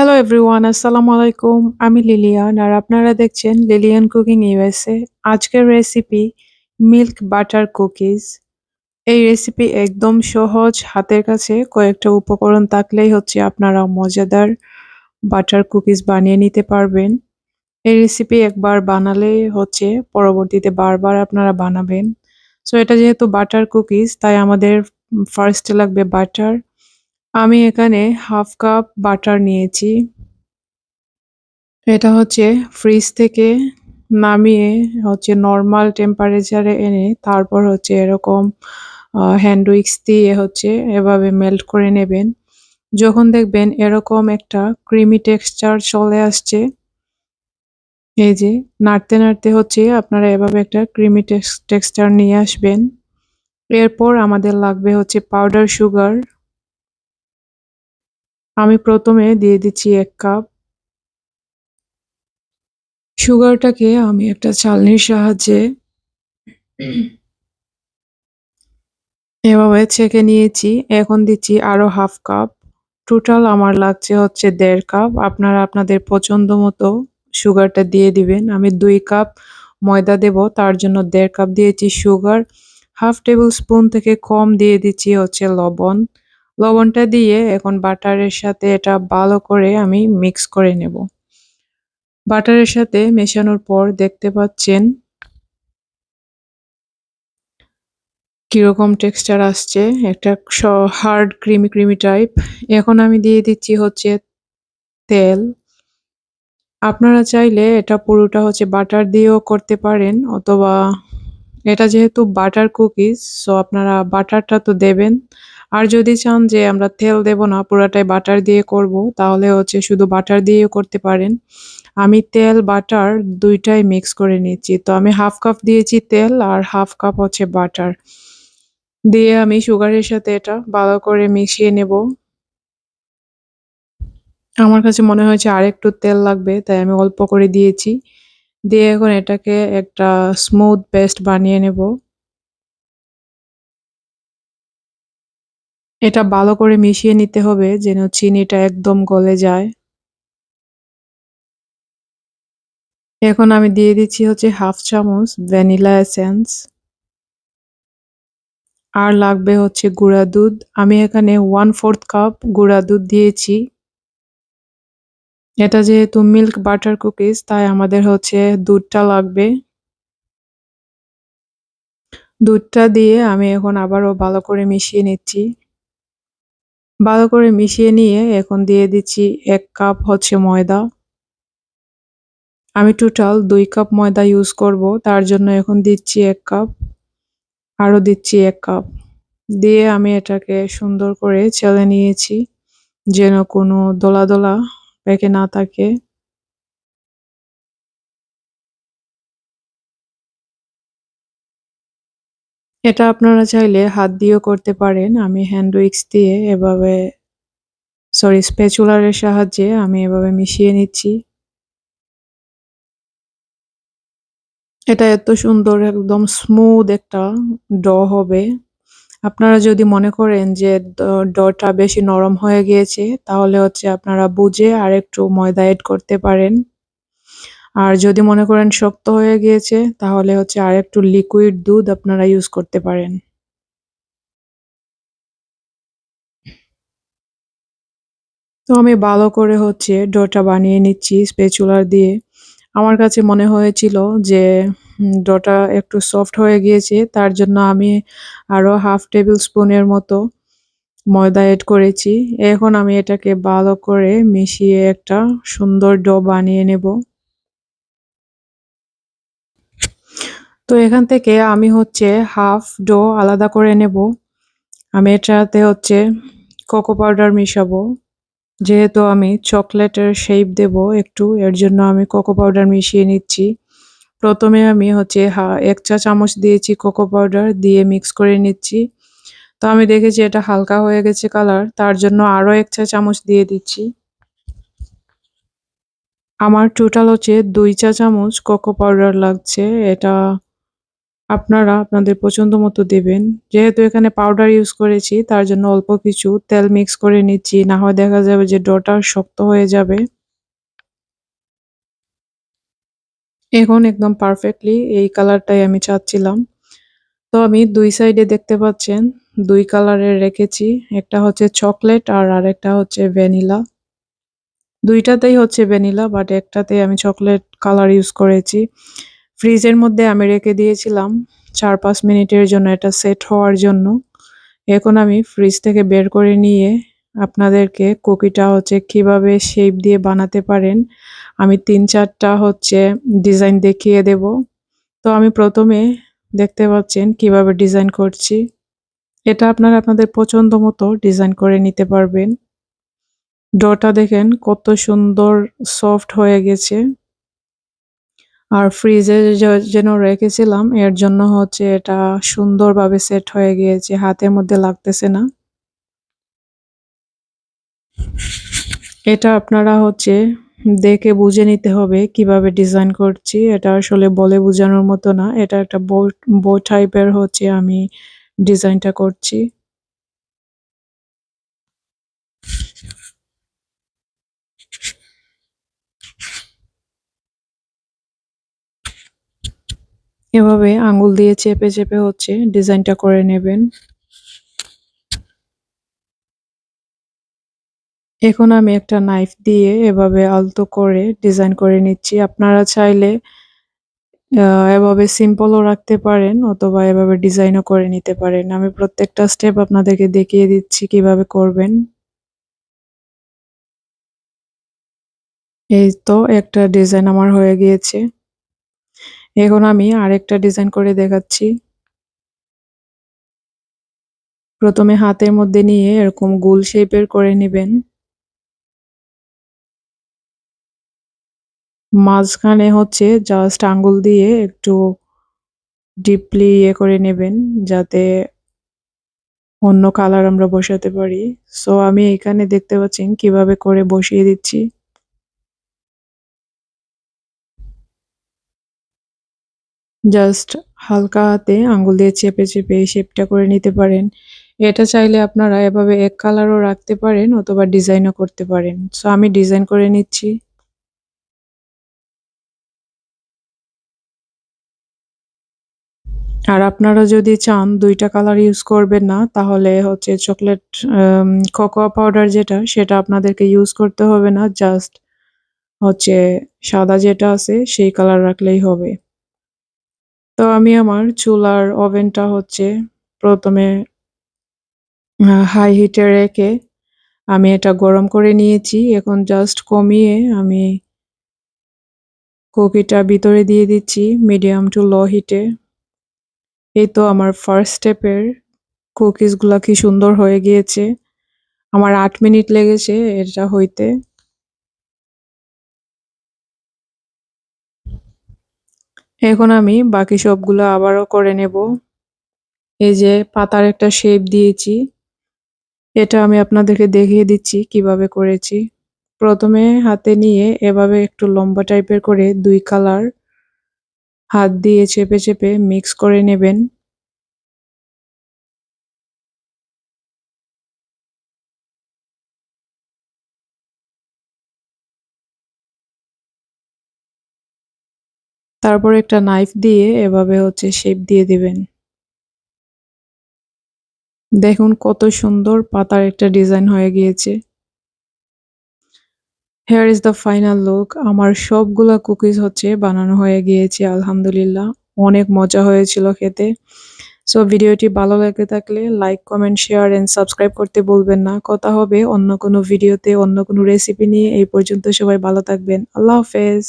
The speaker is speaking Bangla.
হ্যালো এভরিওয়ান আসসালামু আলাইকুম আমি লিলিয়ান আর আপনারা দেখছেন লিলিয়ান কুকিং ইউএসএ আজকের রেসিপি মিল্ক বাটার কুকিজ এই রেসিপি একদম সহজ, হাতের কাছে কয়েকটা উপকরণ থাকলেই হচ্ছে আপনারা মজাদার বাটার কুকিজ বানিয়ে নিতে পারবেন। এই রেসিপি একবার বানালে হচ্ছে পরবর্তীতে বারবার আপনারা বানাবেন। সো এটা যেহেতু বাটার কুকিজ তাই আমাদের ফার্স্টে লাগবে বাটার আমি এখানে হাফ কাপ বাটার নিয়েছি। এটা হচ্ছে ফ্রিজ থেকে নামিয়ে হচ্ছে নর্মাল টেম্পারেচারে এনে তারপর হচ্ছে এরকম হ্যান্ড উইক্স দিয়ে হচ্ছে এভাবে মেল্ট করে নেবেন। যখন দেখবেন এরকম একটা ক্রিমি টেক্সচার চলে আসছে, এই যে নাড়তে নাড়তে হচ্ছে আপনারা এভাবে একটা ক্রিমি টেক্স টেক্সচার নিয়ে আসবেন। এরপর আমাদের লাগবে হচ্ছে পাউডার সুগার আমি প্রথমে দিয়ে দিচ্ছি এক কাপ। সুগারটাকে আমি একটা চালনির সাহায্যে এভাবে ছেঁকে নিয়েছি। এখন দিচ্ছি আরও হাফ কাপ। টোটাল আমার লাগছে হচ্ছে দেড় কাপ। আপনারা আপনাদের পছন্দ মতো সুগারটা দিয়ে দিবেন। আমি দুই কাপ ময়দা দেব, তার জন্য দেড় কাপ দিয়েছি সুগার। হাফ টেবিল স্পুন থেকে কম দিয়ে দিচ্ছি হচ্ছে লবণ। লবণটা দিয়ে এখন বাটারের সাথে এটা ভালো করে আমি মিক্স করে নেব। বাটারের সাথে মেশানোর পর দেখতে পাচ্ছেন কীরকম টেক্সচার আসছে, একটা হার্ড ক্রিমি ক্রিমি টাইপ এখন আমি দিয়ে দিচ্ছি হচ্ছে তেল। আপনারা চাইলে এটা পুরোটা হচ্ছে বাটার দিয়েও করতে পারেন, অথবা এটা যেহেতু বাটার কুকিজ সো আপনারা বাটারটা তো দেবেন। আর যদি চান যে আমরা তেল দেব না, পুরাটাই বাটার দিয়ে করব, তাহলে হচ্ছে শুধু বাটার দিয়েও করতে পারেন। আমি তেল, বাটার দুইটাই মিক্স করে নিচ্ছি। তো আমি হাফ কাপ দিয়েছি তেল আর হাফ কাপ হচ্ছে বাটার। দিয়ে আমি সুগারের সাথে এটা ভালো করে মিশিয়ে নেব। আমার কাছে মনে হয়েছে আর একটু তেল লাগবে, তাই আমি অল্প করে দিয়েছি। দিয়ে এখন এটাকে একটা স্মুথ পেস্ট বানিয়ে নেব। এটা ভালো করে মিশিয়ে নিতে হবে, যেন চিনিটা একদম গলে যায়। এখন আমি দিয়ে দিচ্ছি হচ্ছে হাফ চামচ ভ্যানিলা এসেন্স। আর লাগবে হচ্ছে গুঁড়া দুধ। আমি এখানে ওয়ান ফোর্থ কাপ গুঁড়া দুধ দিয়েছি। এটা যেহেতু মিল্ক বাটার কুকিজ তাই আমাদের হচ্ছে দুধটা লাগবে। দুধটা দিয়ে আমি এখন আবারও ভালো করে মিশিয়ে নিচ্ছি। ভালো করে মিশিয়ে নিয়ে এখন দিয়ে দিচ্ছি এক কাপ হচ্ছে ময়দা। আমি টোটাল দুই কাপ ময়দা ইউজ করব, তার জন্য এখন দিচ্ছি এক কাপ, আরও দিচ্ছি এক কাপ। দিয়ে আমি এটাকে সুন্দর করে চেলে নিয়েছি, যেন কোনো দোলা দোলা পেকে না থাকে। এটা আপনারা চাইলে হাত দিয়েও করতে পারেন। আমি হ্যান্ড উইক্স দিয়ে এভাবে সরি স্পেচুলারের সাহায্যে আমি এভাবে মিশিয়ে নিচ্ছি। এটা এত সুন্দর, একদম স্মুথ একটা ড হবে। আপনারা যদি মনে করেন যে ডটা বেশি নরম হয়ে গিয়েছে, তাহলে হচ্ছে আপনারা বুঝে আর একটু ময়দা এড করতে পারেন। আর যদি মনে করেন শক্ত হয়ে গিয়েছে, তাহলে হচ্ছে আর একটু লিকুইড দুধ আপনারা ইউজ করতে পারেন। তো আমি ভালো করে হচ্ছে ডোটা বানিয়ে নিচ্ছি স্পেচুলার দিয়ে। আমার কাছে মনে হয়েছিল যে ডোটা একটু সফট হয়ে গিয়েছে, তার জন্য আমি আরও হাফ টেবিল স্পুনের মতো ময়দা এড করেছি। এখন আমি এটাকে ভালো করে মিশিয়ে একটা সুন্দর ডো বানিয়ে নেব। তো এখান থেকে আমি হচ্ছে হাফ ডো আলাদা করে নেব। আমি এটাতে হচ্ছে কোকো পাউডার মিশাবো। যেহেতু আমি চকলেটের শেপ দেব একটু, এর জন্য আমি কোকো পাউডার মিশিয়ে নিচ্ছি। প্রথমে আমি হচ্ছে এক চা চামচ দিয়েছি কোকো পাউডার, দিয়ে মিক্স করে নিচ্ছি। তো আমি দেখেছি এটা হালকা হয়ে গেছে কালার তার জন্য আরও এক চা চামচ দিয়ে দিচ্ছি। আমার টোটাল হচ্ছে দুই চা চামচ কোকো পাউডার লাগছে। এটা আপনারা আপনাদের পছন্দ মতো দেবেন। যেহেতু এখানে পাউডার ইউজ করেছি, তার জন্য অল্প কিছু তেল মিক্স করে নিচ্ছি। না হয় দেখা যাবে যে ডোটা শক্ত হয়ে যাবে। এখন একদম পারফেক্টলি এই কালারটাই আমি চাচ্ছিলাম। তো আমি দুই সাইডে দেখতে পাচ্ছেন, দুই কালারের রেখেছি। একটা হচ্ছে চকলেট আর আরেকটা হচ্ছে ভ্যানিলা দুইটাতেই হচ্ছে ভ্যানিলা বাট একটাতে আমি চকলেট কালার ইউজ করেছি। ফ্রিজের মধ্যে আমি রেখে দিয়েছিলাম চার পাঁচ মিনিটের জন্য, এটা সেট হওয়ার জন্য। এখন আমি ফ্রিজ থেকে বের করে নিয়ে আপনাদেরকে কুকিটা হচ্ছে কীভাবে শেপ দিয়ে বানাতে পারেন, আমি তিন চারটা হচ্ছে ডিজাইন দেখিয়ে দেব। তো আমি প্রথমে দেখতে পাচ্ছেন কীভাবে ডিজাইন করছি। এটা আপনারা আপনাদের পছন্দ মতো ডিজাইন করে নিতে পারবেন। ডটা দেখেন কত সুন্দর সফট হয়ে গেছে। আর ফ্রিজে যেন রেখেছিলাম, এর জন্য হচ্ছে এটা সুন্দরভাবে সেট হয়ে গিয়েছে, হাতের মধ্যে লাগতেছে না। এটা আপনারা হচ্ছে দেখে বুঝে নিতে হবে কীভাবে ডিজাইন করছি, এটা আসলে বলে বোঝানোর মতো না, এটা একটা বই বই টাইপের হচ্ছে আমি ডিজাইনটা করছি। এভাবে আঙ্গুল দিয়ে চেপে চেপে হচ্ছে ডিজাইনটা করে নেবেন। এখন আমি একটা নাইফ দিয়ে এভাবে আলতো করে ডিজাইন করে নিচ্ছি। আপনারা চাইলে এভাবে সিম্পলও রাখতে পারেন অথবা এভাবে ডিজাইনও করে নিতে পারেন। আমি প্রত্যেকটা স্টেপ আপনাদেরকে দেখিয়ে দিচ্ছি কীভাবে করবেন। এই তো একটা ডিজাইন আমার হয়ে গিয়েছে। এখন আমি আরেকটা ডিজাইন করে দেখাচ্ছি। প্রথমে হাতের মধ্যে নিয়ে এরকম গোল শেপের করে নেবেন। মাঝখানে হচ্ছে জাস্ট আঙ্গুল দিয়ে একটু ডিপলি ইয়ে করে নেবেন, যাতে অন্য কালার আমরা বসাতে পারি। সো আমি এখানে দেখতে পাচ্ছেন কীভাবে করে বসিয়ে দিচ্ছি। জাস্ট হালকা হাতে আঙুল দিয়ে চেপে চেপে এই শেপটা করে নিতে পারেন। এটা চাইলে আপনারা এভাবে এক কালারও রাখতে পারেন অথবা ডিজাইনও করতে পারেন। সো আমি ডিজাইন করে নিচ্ছি। আর আপনারা যদি চান দুইটা কালার ইউজ করবেন না, তাহলে হচ্ছে চকলেট কোকোয়া পাউডার যেটা, সেটা আপনাদেরকে ইউজ করতে হবে না। জাস্ট হচ্ছে সাদা যেটা আছে, সেই কালার রাখলেই হবে। তো আমি আমার চুলার ওভেনটা হচ্ছে প্রথমে হাই হিটে রেখে আমি এটা গরম করে নিয়েছি। এখন জাস্ট কমিয়ে আমি কুকিটা ভিতরে দিয়ে দিচ্ছি মিডিয়াম টু লো হিটে এই তো আমার ফার্স্ট স্টেপের কুকিজগুলো কি সুন্দর হয়ে গিয়েছে। আমার আট মিনিট লেগেছে এটা হইতে। এখন আমি বাকি সবগুলো আবারও করে নেব। এই যে পাতার একটা শেপ দিয়েছি। এটা আমি আপনাদেরকে দেখিয়ে দিচ্ছি কীভাবে করেছি। প্রথমে হাতে নিয়ে এভাবে একটু লম্বা টাইপের করে দুই কালার হাত দিয়ে চেপে চেপে মিক্স করে নেবেন। তারপর একটা নাইফ দিয়ে এভাবে হচ্ছে শেপ দিয়ে দিবেন। দেখুন কত সুন্দর পাতার একটা ডিজাইন হয়ে গিয়েছে। Here is the final look আমার সবগুলা কুকিজ হচ্ছে বানানো হয়ে গিয়েছে, আলহামদুলিল্লাহ। অনেক মজা হয়েছিল খেতে। সো ভিডিওটি ভালো লেগে থাকলে like comment share and subscribe করতে বলবেন না। কথা হবে অন্য কোনো ভিডিওতে অন্য কোনো রেসিপি নিয়ে। এই পর্যন্ত সবাই ভালো থাকবেন। আল্লাহ হাফেজ।